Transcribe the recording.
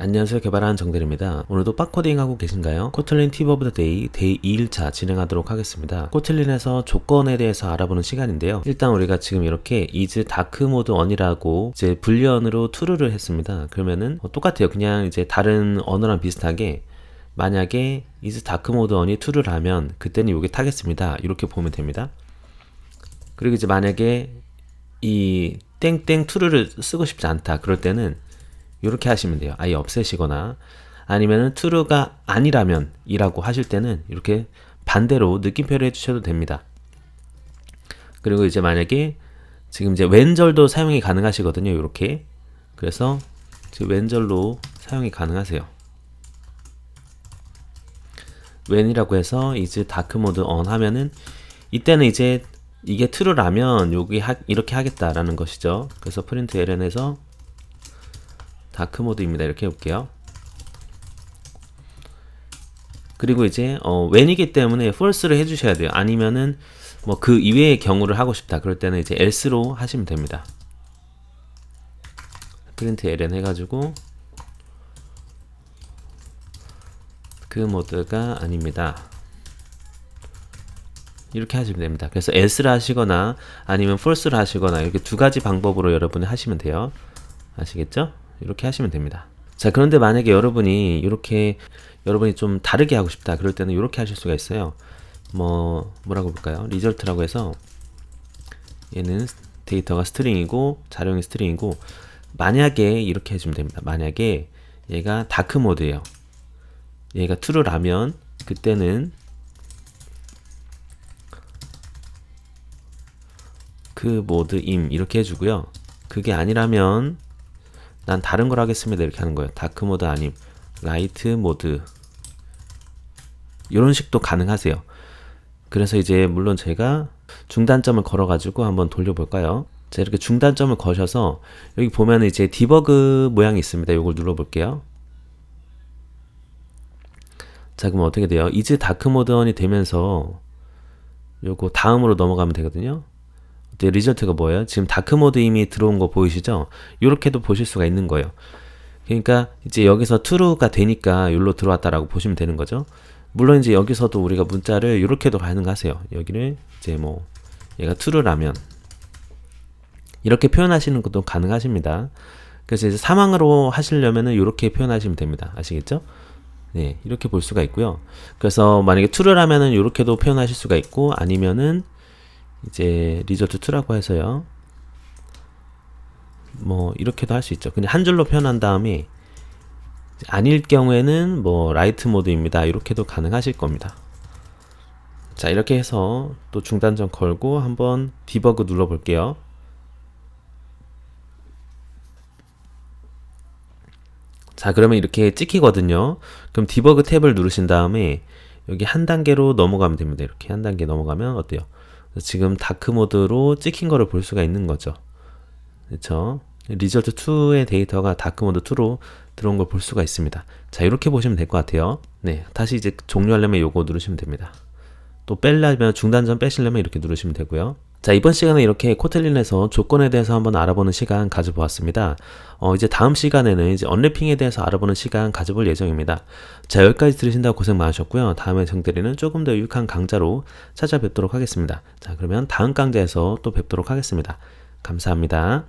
안녕하세요. 개발하는 정대리입니다. 오늘도 빡코딩 하고 계신가요? 코틀린 팁 오브 더 데이 데이 2일차 진행하도록 하겠습니다. 코틀린에서 조건에 대해서 알아보는 시간인데요. 일단 우리가 지금 이렇게 is dark mode on이라고 이제 불리언으로 true를 했습니다. 그러면은 어, 똑같아요. 그냥 이제 다른 언어랑 비슷하게 만약에 is dark mode on이 true를 하면 그때는 이게 타겠습니다. 이렇게 보면 됩니다. 그리고 이제 만약에 이 땡땡 true를 쓰고 싶지 않다. 그럴 때는 이렇게 하시면 돼요. 아예 없애시거나 아니면은 true가 아니라면 이라고 하실 때는 이렇게 반대로 느낌표를 해주셔도 됩니다. 그리고 이제 만약에 지금 이제 왼절도 사용이 가능하시거든요. 이렇게 그래서 왼절로 사용이 가능하세요. 왼이라고 해서 이제 다크 모드 on 하면은 이때는 이제 이게 true라면 여기 하, 이렇게 하겠다라는 것이죠. 그래서 프린트 ln에서 다크 모드입니다. 이렇게 해볼게요. 그리고 이제 어, when이기 때문에 false를 해주셔야 돼요. 아니면은 뭐 그 이외의 경우를 하고 싶다. 그럴 때는 이제 else로 하시면 됩니다. 프린트 ln 해가지고 그 모드가 아닙니다. 이렇게 하시면 됩니다. 그래서 else를 하시거나 아니면 false를 하시거나 이렇게 두 가지 방법으로 여러분이 하시면 돼요. 아시겠죠? 이렇게 하시면 됩니다. 자, 그런데 만약에 여러분이 이렇게 여러분이 좀 다르게 하고 싶다. 그럴 때는 이렇게 하실 수가 있어요. 뭐 뭐라고 볼까요? 리절트라고 해서 얘는 데이터가 스트링이고 자료형이 스트링이고 만약에 이렇게 해주면 됩니다. 만약에 얘가 다크 모드예요. 얘가 true라면 그때는 그 모드 임 이렇게 해주고요. 그게 아니라면 난 다른 걸 하겠습니다. 이렇게 하는 거예요. 다크 모드 아님 라이트 모드. 이런 식도 가능하세요. 그래서 이제 물론 제가 중단점을 걸어 가지고 한번 돌려볼까요? 자 이렇게 중단점을 거셔서 여기 보면 이제 디버그 모양이 있습니다. 이걸 눌러 볼게요. 자 그럼 어떻게 돼요? 이즈 다크 모드 원이 되면서 요거 다음으로 넘어가면 되거든요 이제 리절트가 뭐예요? 지금 다크 모드 이미 들어온 거 보이시죠? 이렇게도 보실 수가 있는 거예요. 그러니까 이제 여기서 true가 되니까 여기로 들어왔다라고 보시면 되는 거죠. 물론 이제 여기서도 우리가 문자를 이렇게도 가능하세요. 여기를 이제 뭐 얘가 true라면 이렇게 표현하시는 것도 가능하십니다. 그래서 이제 사망으로 하시려면은 이렇게 표현하시면 됩니다. 아시겠죠? 네, 이렇게 볼 수가 있고요. 그래서 만약에 true라면은 이렇게도 표현하실 수가 있고 아니면은 이제 리조트 2라고 해서요. 뭐 이렇게도 할 수 있죠. 그냥 한 줄로 표현한 다음에 아닐 경우에는 뭐 라이트 모드입니다. 이렇게도 가능하실 겁니다. 자 이렇게 해서 또 중단점 걸고 한번 디버그 눌러 볼게요. 자 그러면 이렇게 찍히거든요. 그럼 디버그 탭을 누르신 다음에 여기 한 단계로 넘어가면 됩니다. 이렇게 한 단계 넘어가면 어때요? 지금 다크 모드로 찍힌 거를 볼 수가 있는 거죠. 그렇죠? 리절트 2의 데이터가 다크 모드 2로 들어온 걸 볼 수가 있습니다. 자, 이렇게 보시면 될 것 같아요. 네, 다시 이제 종료하려면 요거 누르시면 됩니다. 또 빼려면 중단점 빼시려면 이렇게 누르시면 되고요. 자, 이번 시간에 이렇게 코틀린에서 조건에 대해서 한번 알아보는 시간 가져보았습니다. 어, 이제 다음 시간에는 이제 언래핑에 대해서 알아보는 시간 가져볼 예정입니다. 자, 여기까지 들으신다고 고생 많으셨고요. 다음에 정대리는 조금 더 유익한 강좌로 찾아뵙도록 하겠습니다. 자, 그러면 다음 강좌에서 또 뵙도록 하겠습니다. 감사합니다.